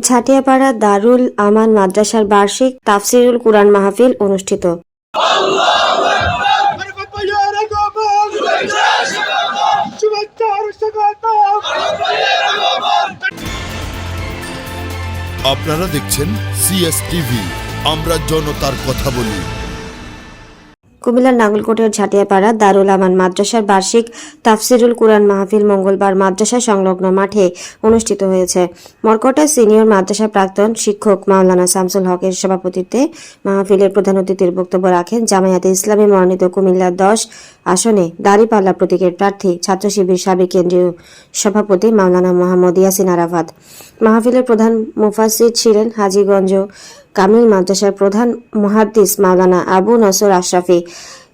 ঝাটিয়াপাড়া দারুল আমান মাদ্রাসার বার্ষিক তাফসিরুল কুরআন মাহফিল অনুষ্ঠিত। আপনারা দেখছেন সিএস টিভি আমরা জনতার কথা বলি। কুমিল্লার নাঙ্গলকোটের ঝাটিয়াপাড়া দারুল আমান মাদ্রাসার বার্ষিক তাফসিরুল কুরআন মাহফিল মঙ্গলবার মাদ্রাসা সংলগ্ন মাঠে অনুষ্ঠিত হয়েছে। মরকটা সিনিয়র মাদ্রাসা প্রাক্তন শিক্ষক মাওলানা শামসুল হকের সভাপতিত্বে মাহফিলের প্রধান অতিথির বক্তব্য রাখেন জামায়াতে ইসলামী মনোনীত কুমিল্লার দশ আসনে দাঁড়িপাল্লা প্রতীকের প্রার্থী ছাত্র শিবির সাবেক কেন্দ্রীয় সভাপতি মাওলানা মোহাম্মদ ইয়াসিন আরাফাত। মাহফিলের প্রধান মুফাসির ছিলেন হাজীগঞ্জ কামিল মাদ্রাসার প্রধান মুহাদ্দিস মাওলানা আবু নসর আশরাফি।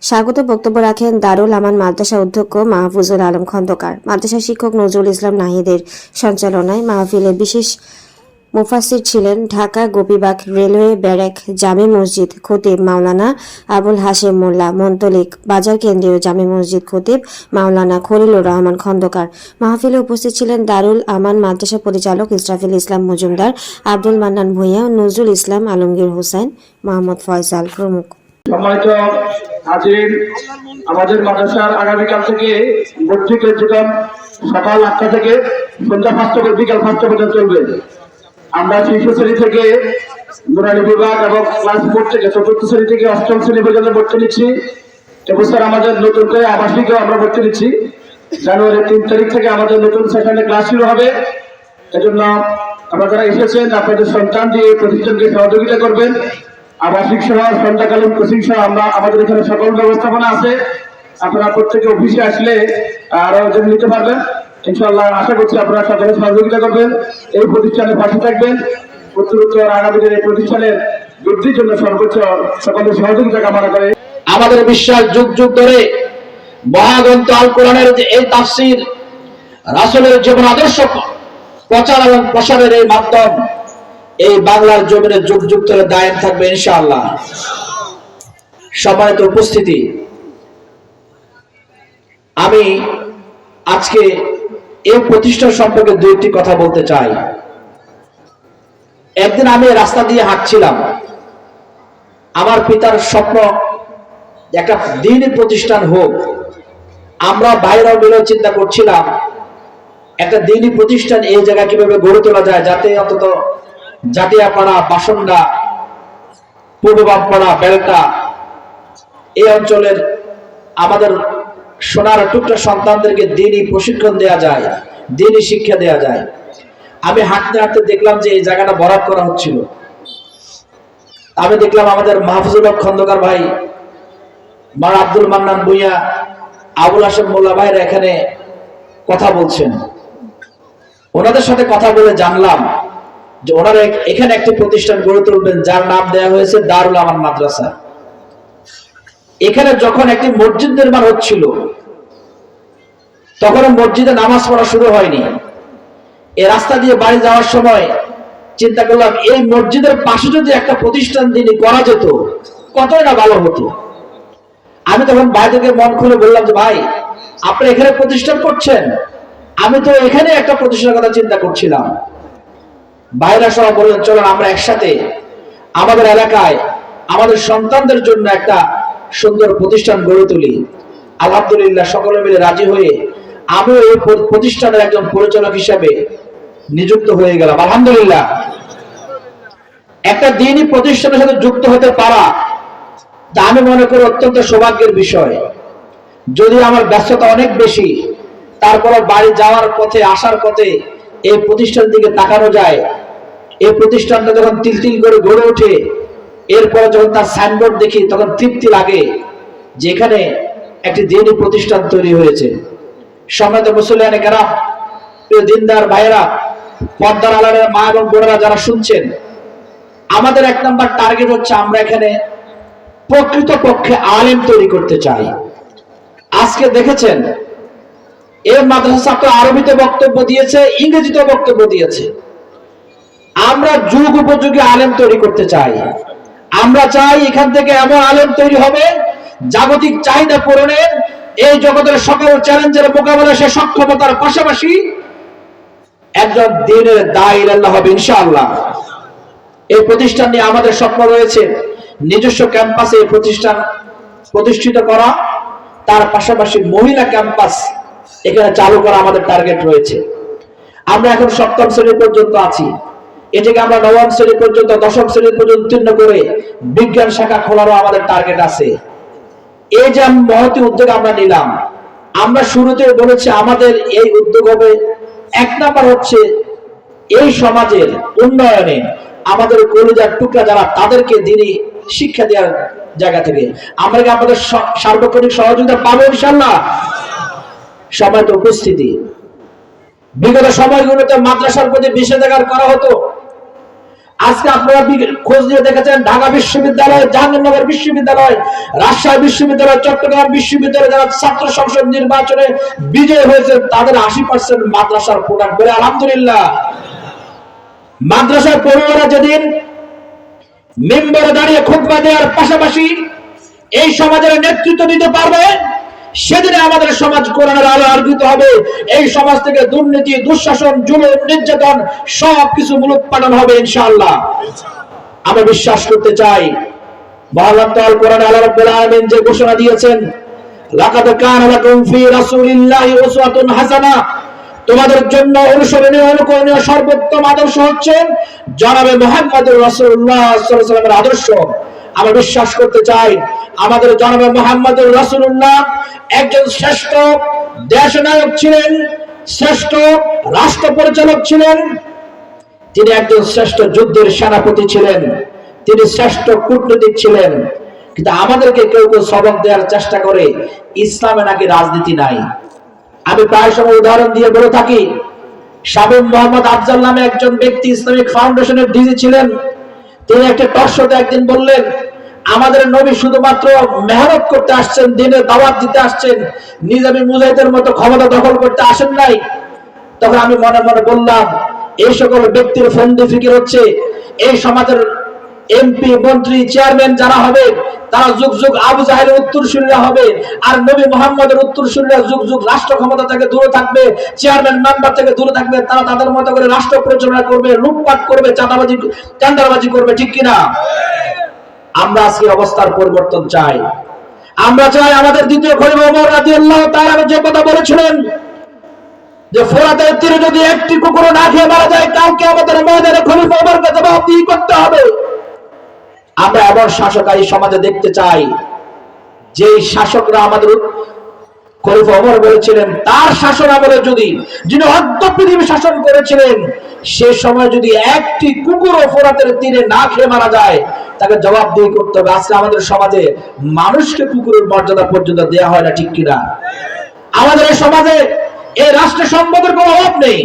স্বাগত বক্তব্য রাখেন দারুল আমান মাদ্রাসা অধ্যক্ষ মাহফুজুল আলম খন্দকার। মাদ্রাসা শিক্ষক নজরুল ইসলাম নাহিদের সঞ্চালনায় মাহফিলে বিশেষ মুফাসির ছিলেন ঢাকা গোপীবাগ রেলওয়ে ব্যারেক জামে মসজিদ খতিব মাওলানা আবুল হাশেম মোল্লা, মন্তলিক বাজার কেন্দ্রীয় জামে মসজিদ খতিব মাওলানা খলিলুর রহমান খন্দকার। মাহফিলে উপস্থিত ছিলেন দারুল আমান মাদ্রাসা পরিচালক ইসরাফিল ইসলাম মজুমদার, আব্দুল মান্নান ভূঁইয়া, নজরুল ইসলাম আলমগীর হোসেন, মোহাম্মদ ফয়সাল প্রমুখ। সম্মানিত হাজির, আমাদের মাদ্রাসার আগামীকাল থেকে ভর্তি কার্যক্রম সকাল আটটা থেকে সন্ধ্যা পাঁচটা বিকাল পাঁচটা পর্যন্ত চলবে। আমরা শিশু শ্রেণি থেকে নুরানি বিভাগ এবং ক্লাস ফোর থেকে চতুর্থ শ্রেণি থেকে অষ্টম শ্রেণি পর্যন্ত ভর্তি নিচ্ছি। এবছর আমাদের নতুন করে আবাসিকেও আমরা ভর্তি নিচ্ছি। জানুয়ারি তিন তারিখ থেকে আমাদের নতুন সেখানে ক্লাস শুরু হবে। এজন্য আপনারা এসেছেন, আপনাদের সন্তান দিয়ে প্রতিষ্ঠানকে সহযোগিতা করবেন। আবাসিক সহ, সন্ধ্যাকালীন কোচিং সহ আমরা, আমাদের এখানে সকল ব্যবস্থাপনা আছে। আপনারা প্রত্যেকে অফিসে আসলে আরও নিতে পারবেন। ইনশাআল্লাহ আশা করছি আপনারা সকলে সহযোগিতা করবেন, এই প্রতিষ্ঠানের পাশে থাকবেন। উত্তরোত্তর আগামী দিনের এই প্রতিষ্ঠানের বৃদ্ধির জন্য সর্বোচ্চ সকলের সহযোগিতা কামনা করে। আমাদের বিশ্বাস যুগ যুগ ধরে মহাগ্রন্থ আল কোরআনের যে এই তাফসির রাসূলের জীবন আদর্শ প্রচার এবং প্রসারের এই মাধ্যম, এই বাংলার জমিনে যুগ যুগ ধরে দায়েম থাকবে ইনশাআল্লাহ। সম্মানিত উপস্থিতি, আমি আজকে এই প্রতিষ্ঠান সম্পর্কে দুই একটি কথা বলতে চাই। একদিন আমি রাস্তা দিয়ে হাঁটছিলাম। আমার পিতার স্বপ্ন একটা দিনই প্রতিষ্ঠান হোক। আমরা বাইরেও মিলে চিন্তা করছিলাম, একটা দিনই প্রতিষ্ঠান এই জায়গায় কীভাবে গড়ে তোলা যায় যাতে অন্তত জাটিয়াপাড়া বাসন্ডা পূর্ব বামপাড়া বেলটা এই অঞ্চলের আমাদের সোনার টুকরা সন্তানদেরকে দিনই প্রশিক্ষণ দেয়া যায়, দিনই শিক্ষা দেয়া যায়। আমি হাঁটতে হাঁটতে দেখলাম যে এই জায়গাটা বরাদ করা হচ্ছিল। আমি দেখলাম আমাদের মাহফুজুল খন্দকার ভাই, মার আব্দুল মান্নান ভুইয়া, আবুল হাসেম মোল্লা ভাইরা এখানে কথা বলছেন। ওনাদের সাথে কথা বলে জানলাম যে ওনারা এখানে একটি প্রতিষ্ঠান গড়ে তুলবেন, যার নাম দেওয়া হয়েছে দারুল আমান মাদ্রাসা। এখানে যখন একটি মসজিদ নির্মাণ হচ্ছিল তখন মসজিদে নামাজ পড়া শুরু হয়নি। এই রাস্তা দিয়ে বাড়ি যাওয়ার সময় চিন্তা করলাম, এই মসজিদের পাশে যদি একটা প্রতিষ্ঠান তিনি করা যেত, কতই না ভালো হতো। আমি তখন ভাইদেরকে মন খুলে বললাম যে, ভাই, আপনি এখানে প্রতিষ্ঠান করছেন? আমি তো এখানে একটা প্রতিষ্ঠানের কথা চিন্তা করছিলাম। ভাইরা সহ বললেন, চলেন, আমরা একসাথে আমাদের এলাকায় আমাদের সন্তানদের জন্য একটা সুন্দর প্রতিষ্ঠান গড়ে তুলি। আলহামদুলিল্লাহ, সকলে মিলে রাজি হয়ে আমিও এই প্রতিষ্ঠানের একজন পরিচালক হিসাবে নিযুক্ত হয়ে গেলাম। আলহামদুলিল্লাহ। একটা দিনই প্রতিষ্ঠানের সাথে যুক্ত হতে পারা, তা আমি মনে করি অত্যন্ত সৌভাগ্যের বিষয়। যদি আমার ব্যস্ততা অনেক বেশি তারপরে বাড়ি যাওয়ার পথে, আসার পথে এই প্রতিষ্ঠান দিকে তাকানো যায়, এই প্রতিষ্ঠানটা যখন তিল তিল করে গড়ে ওঠে এরপরে যখন তার সাইনবোর্ড দেখি, তখন তৃপ্তি লাগে যেখানে একটি দিনই প্রতিষ্ঠান তৈরি হয়েছে। সম্মানিত মুসলিয়ানে কেরাম দিনদার ভাইয়েরা পদ্মার আলারের মা এবং বোনেরা যারা শুনছেন, আমাদের এক নম্বর টার্গেট হচ্ছে আমরা এখানে প্রকৃত পক্ষে আলেম তৈরি করতে চাই। আজকে দেখেছেন, এ মাদ্রাসা ছাত্র আরবিতে বক্তব্য দিয়েছে ইংরেজিতে বক্তব্য দিয়েছে। আমরা যুগ উপযোগী আলেম তৈরি করতে চাই। আমরা চাই এখান থেকে এমন আলেম তৈরি হবে, জাগতিক চাহিদা পূরণের, এই জগতের সকল চ্যালেঞ্জের মোকাবেলা সে সক্ষমতার পাশাপাশি একজন দিনের দায়ী আল্লাহ হবে ইনশাআল্লাহ। এই প্রতিষ্ঠান নিয়ে আমাদের স্বপ্ন রয়েছে নিজস্ব ক্যাম্পাসে এই প্রতিষ্ঠান প্রতিষ্ঠিত করা, তার পাশাপাশি মহিলা ক্যাম্পাস এখানে চালু করা আমাদের টার্গেট রয়েছে। আমরা এখন সপ্তম শ্রেণি পর্যন্ত আছি। এটাকে আমরা নবম শ্রেণি পর্যন্ত, দশম শ্রেণি পর্যন্ত উত্তীর্ণ করে বিজ্ঞান শাখা খোলারও আমাদের টার্গেট আছে। এই যে মহতি উদ্যোগ আমরা নিলাম, আমরা শুরুতে বলেছি আমাদের এই উদ্যোগ হবে, এক নাম্বার হচ্ছে এই সমাজের উন্নয়নে আমাদের কলিজার টুকরা যারা, তাদেরকে দিনই শিক্ষা দেওয়ার জায়গা থেকে। আমরা কি আমাদের সার্বক্ষণিক সহযোগিতা পাবো ইনশাল্লাহ সবাই তো উপস্থিতি। বিগত সময়গুলোতে মাদ্রাসার প্রতি নিষেধাজ্ঞা করা হতো। আজকে আপনারা খোঁজ নিয়ে দেখেছেন ঢাকা বিশ্ববিদ্যালয়, জাহাঙ্গীরনগর বিশ্ববিদ্যালয়, রাজশাহী বিশ্ববিদ্যালয়, চট্টগ্রাম বিশ্ববিদ্যালয় যারা ছাত্র সংসদ নির্বাচনে বিজয় হয়েছে, তাদের আশি পার্সেন্ট মাদ্রাসার প্রোডাক্ট বলে আলহামদুলিল্লাহ। মাদ্রাসার পড়ুয়ারা যেদিন মেম্বারে দাঁড়িয়ে খুতবা দেওয়ার পাশাপাশি এই সমাজের নেতৃত্ব দিতে পারবে সেদিনে আমাদের সমাজ কোরআনের আলো আলোকিত হবে। এই সমাজ থেকে দুর্নীতি, দুঃশাসন, জুলুম, নির্যাতন সব কিছু মূলোৎপাদন হবে ইনশাআল্লাহ। আমরা বিশ্বাস করতে চাই মহালাল কোরআন আল্লাহ আলামিন যে ঘোষণা দিয়েছেন, লাকাদ কানা লাকুম ফি রাসূলিল্লাহি উসওয়াতুন তোমাদের জন্য অনুসরণীয়, অনুকরণীয় সর্বোত্তম আদর্শ হচ্ছে জনাবে মোহাম্মদুর রাসূলুল্লাহ সাল্লাল্লাহু আলাইহি ওয়াসাল্লামের আদর্শ। আমরা বিশ্বাস করতে চাই আমাদের জনাবে মোহাম্মদুর রাসূলুল্লাহ একজন শ্রেষ্ঠ দেশনায়ক ছিলেন, শ্রেষ্ঠ রাষ্ট্র পরিচালক ছিলেন। তিনি একজন শ্রেষ্ঠ যুদ্ধের সেনাপতি ছিলেন, তিনি শ্রেষ্ঠ কূটনীতিক ছিলেন। কিন্তু আমাদেরকে কেউ কেউ সবক দেওয়ার চেষ্টা করে ইসলামে নাকি রাজনীতি নাই। আমি প্রায় সময় উদাহরণ দিয়ে বলে থাকি, শামীম মোহাম্মদ আফজাল নামে একজন ব্যক্তি ইসলামিক ফাউন্ডেশনের ডিজি ছিলেন। তিনি একটা টর্শতে একদিন বললেন আমাদের নবী শুধুমাত্র মেহনত করতে আসছেন, দিনে দাওয়াত দিতে আসছেন নিজামী মুজাহিদের মতো ক্ষমতা দখল করতে আসেন নাই। তখন আমি মনে মনে বললাম, এই সকল ব্যক্তির ফন্দি ফিকির হচ্ছে, এই সমাজের এমপি মন্ত্রী, চেয়ারম্যান যারা হবে, তারা যুগ যুগ আবু জাহেলের উত্তরসূরিরা হবে, আর নবী মোহাম্মদের উত্তর উত্তরসূরিরা যুগ যুগ রাষ্ট্র ক্ষমতা থেকে দূরে থাকবে, চেয়ারম্যান, মেম্বার থেকে দূরে থাকবে, তারা তাদের মতো করে রাষ্ট্র পরিচালনা করবে, লুটপাট করবে, চাঁদাবাজি চাঁদাবাজি করবে, ঠিক কিনা? আমরা আজকে অবস্থার পরিবর্তন চাই। আমরা চাই আমাদের দ্বিতীয় খলিফা ওমর রাদিয়াল্লাহু তাআলা যে কথা বলেছিলেন যে ফোরাতের তীরে যদি একটি কুকুর না খেয়ে মারা যায়, কাউকে আমাদের ময়দানে খলিফা ওমরকে জবাবদিহি করতে হবে। আমরা এমন শাসক এই সমাজে দেখতে চাই যে শাসকরা আমাদের বলেছিলেন তার শাসন আমলে যদি, যিনি অর্ধ পৃথিবী শাসন করেছিলেন, সে সময় যদি একটি কুকুর তীরে না খেয়ে মারা যায়, তাকে করতে হবে, আজকে আমাদের সমাজে মানুষকে কুকুরের মর্যাদা পর্যন্ত দেয়া হয় না, ঠিক কিনা? আমাদের এই সমাজে, এই রাষ্ট্র সম্পদের কোনো অভাব নেই।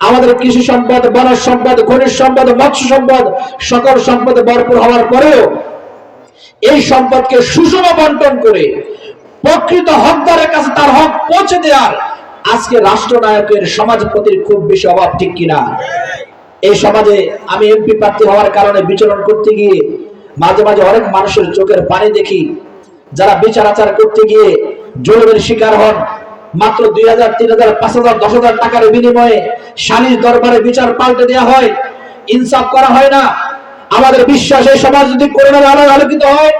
আমাদের কৃষি সম্পদ, বনজ সম্পদ, খনিজ সম্পদ, মৎস্য সম্পদ, সকল সম্পদে ভরপুর হওয়ার পরেও এই সম্পদকে সুষম বন্টন করে প্রকৃত হকদারের কাছে তার হক পৌঁছে দেওয়ার আজকে রাষ্ট্রনায়কের সমাজপতির খুব বেশি অভাব, ঠিক কিনা? এই সমাজে আমি এমপি প্রার্থী হওয়ার কারণে বিচরণ করতে গিয়ে মাঝে মাঝে অনেক মানুষের চোখের পানি দেখি। যারা বিচার আচার করতে গিয়ে জুলুমের শিকার হন, মাত্র দুই হাজার, তিন হাজার, পাঁচ হাজার, দশ হাজার টাকার বিনিময়ে সালিশ দরবারে বিচার পাল্টে দেওয়া হয়। ইনসাফ করা হয় না। আমাদের বিশ্বাস এই সমাজ যদি করোনার আলো আলোকিত হয়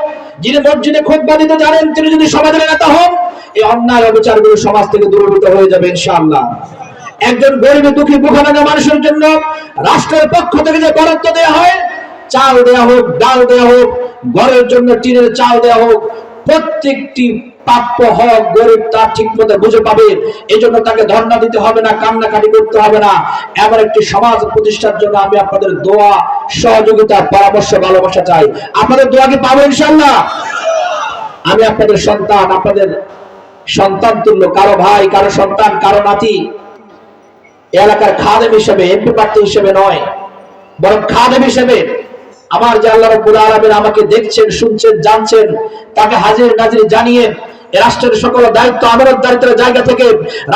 যিনি মসজিদে খোদবা দিতে জানেন, তিনি যদি সমাজের নেতা হন, এই অন্যায় অবিচারগুলো সমাজ থেকে দূরীভূত হয়ে যাবে ইনশাআল্লাহ। একজন গরিব দুঃখী ভোগানাগা মানুষের জন্য রাষ্ট্রের পক্ষ থেকে যে বরাদ্দ দেওয়া হয়, চাল দেওয়া হোক, ডাল দেওয়া হোক, ঘরের জন্য টিনের চাল দেওয়া হোক, প্রত্যেকটি প্রাপ্য হক গরিব তার ঠিক মতো বুঝে পাবে। এই জন্য তাকে ধর্ণা দিতে হবে না, কান্নাকাটি করতে হবে না। এমন একটি সমাজ প্রতিষ্ঠার জন্য আমি আপনাদের দোয়া, সহযোগিতা, পরামর্শ, ভালোবাসা চাই। আপনাদের দোয়া কি পাবো ইনশাল্লাহ আমি আপনাদের সন্তান আপনাদের সন্তান তুল্য, কারও ভাই, কারও সন্তান, কারও নাতি। এলাকার খাদেম হিসেবে, এমপি প্রার্থী হিসেবে নয়, বরং খাদেম হিসেবে আমার যে আল্লাহ রব্বুল আমাকে দেখছেন, শুনছেন, জানছেন, তাকে হাজির নাজির জানিয়ে রাষ্ট্রের সকল দায়িত্ব আমানতদারিত্বের জায়গা থেকে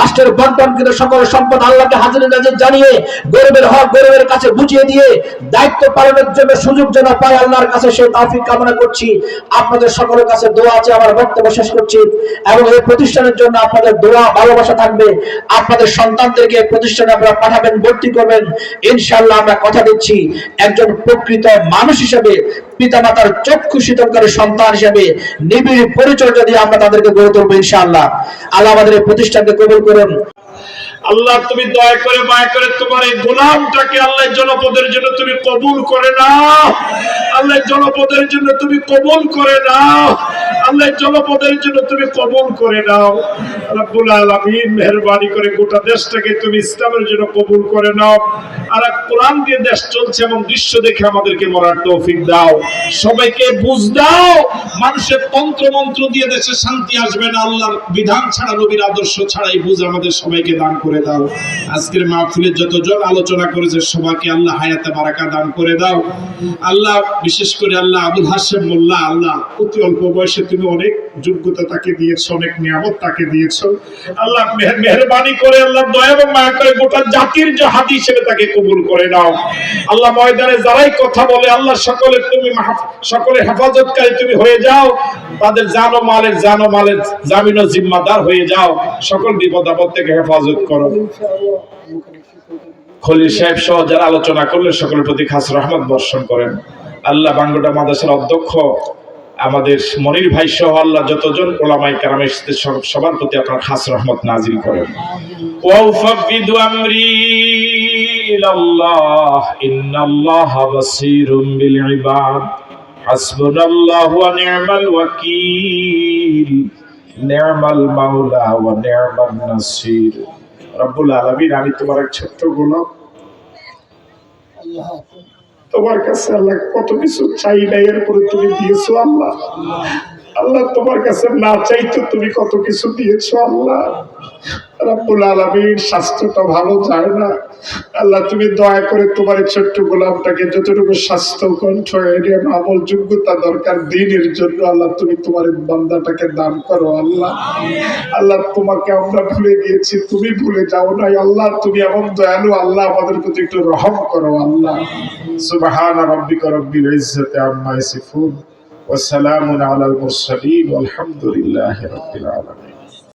রাষ্ট্রের বন্টনকৃত সকল সম্পদ আল্লাহকে হাজির নাজির জানিয়ে গরিবের হক গরিবের কাছে বুঝিয়ে দিয়ে দায়িত্ব পালনের জন্য সুযোগ যেন পায় আল্লাহর কাছে, সেই তৌফিক কামনা করছি। আপনাদের সকলের কাছে দোয়া আছে, আমার বক্তব্য শেষ করছি এবং এই প্রতিষ্ঠানের জন্য আপনাদের দোয়া, ভালোবাসা থাকবে। আপনাদের সন্তানদেরকে প্রতিষ্ঠানে আপনারা পাঠাবেন, ভর্তি করবেন। ইনশাআল্লাহ আমরা কথা দিচ্ছি। একজন প্রকৃত মানুষ হিসেবে, পিতামাতার চক্ষু শীতলকারী সন্তান হিসেবে নিবিড় পরিচর্যা দিয়ে আমরা তাদেরকে গড়ে তুলবো ইনশাআল্লাহ। আল্লাহ আমাদের প্রতিষ্ঠানকে কবুল করুন। আল্লাহ তুমি দয়া করে মায়া করে তোমার এই গোলামটাকে আল্লাহ জনপদের জন্য তুমি কবুল করে নাও। আল্লাহ জনপদের জন্য তুমি কবুল করে নাও। আল্লাহ জনপদের জন্য তুমি কবুল করে নাও। রব্বুল আলামিন মেহেরবানি করে গোটা দেশটাকে তুমি ইসলামের জন্য কবুল করে নাও। আর কোরআন দিয়ে দেশ চলছে এমন দৃশ্য দেখে আমাদেরকে মরার তৌফিক দাও। সবাইকে বুঝ দাও। মানুষের তন্ত্র মন্ত্র দিয়ে দেশে শান্তি আসবে না। আল্লাহর বিধান ছাড়া নবীর আদর্শ ছাড়াই বুঝ আমাদের সবাইকে দান করে দাও। আজকের মাহফিলের যতজন আলোচনা করেছে, সবাইকে আল্লাহ হায়াতে বারাকা দান করে দাও। আল্লাহ, বিশেষ করে আল্লাহ আবুল হাসেম মোল্লা, আল্লাহ, অতি অল্প বয়সে তুমি অনেক যোগ্যতা তাকে দিয়েছ অনেক নিয়ামত তাকে দিয়েছ আল্লাহ মেহরবানি করে, আল্লাহ দয়া এবং মায়া করে গোটা জাতির যে হাতি হিসেবে তাকে কবুল করে নাও। আল্লাহ ময়দানে যারাই কথা বলে, আল্লাহ সকলে তুমি সকলের হেফাজতকারী তুমি হয়ে যাও। তাদের জানো মালের জানো মালের জামিন জিম্মাদার হয়ে যাও। সকল বিপদ আপদ থেকে হেফাজত করো। খলিল সাহেব সহ যারা আলোচনা করলেন, সকলের প্রতি খাস রহমত বর্ষণ করেন। আল্লাহ বাঙ্গটা মাদ্রাসার অধ্যক্ষ, আমাদের মনির ভাই সহ আল্লাহ যতজন ওলামাই কারামে সবার প্রতি আপনার খাস রহমত নাজিল করেন। হাসবুনাল্লাহু ওয়া নি'মাল ওয়াকিল। নি'মাল মাওলা নাসির। রব্বুল আলমিন আমি তোমার এক ছোট্ট গুণ তোমার কাছে আল্লাহ কত কিছু চাই নাই এরপরে তুমি দিয়েছ আল্লাহ। আল্লাহ তোমার কাছে না চাইতো তুমি কত কিছু দিয়েছ আল্লাহ। রব্বুল আলামিন স্বাস্থ্যটা ভালো যায় না। আল্লাহ, তুমি দয়া করে তোমার ছোট্ট গোলামটাকে যতটুকু স্বাস্থ্য, কণ্ঠ এরিয়া আমল, যোগ্যতা দরকার দিনের জন্য, আল্লাহ, তুমি তোমার বান্দাটাকে দান করো, আল্লাহ। আল্লাহ, তোমাকে আমরা ভুলে গিয়েছি, তুমি ভুলে যাও নাই, আল্লাহ। তুমি এমন দয়ালু, আল্লাহ, আমাদের প্রতি একটু রহম করো, আল্লাহ। সুবহান রাব্বিকা রব্বিল ইজ্জাতি আম্মা ইয়াসিফুন, ওয়া সালামুন আলাল মুরসালিন, ওয়ালহামদুলিল্লাহি রাব্বিল আলামিন।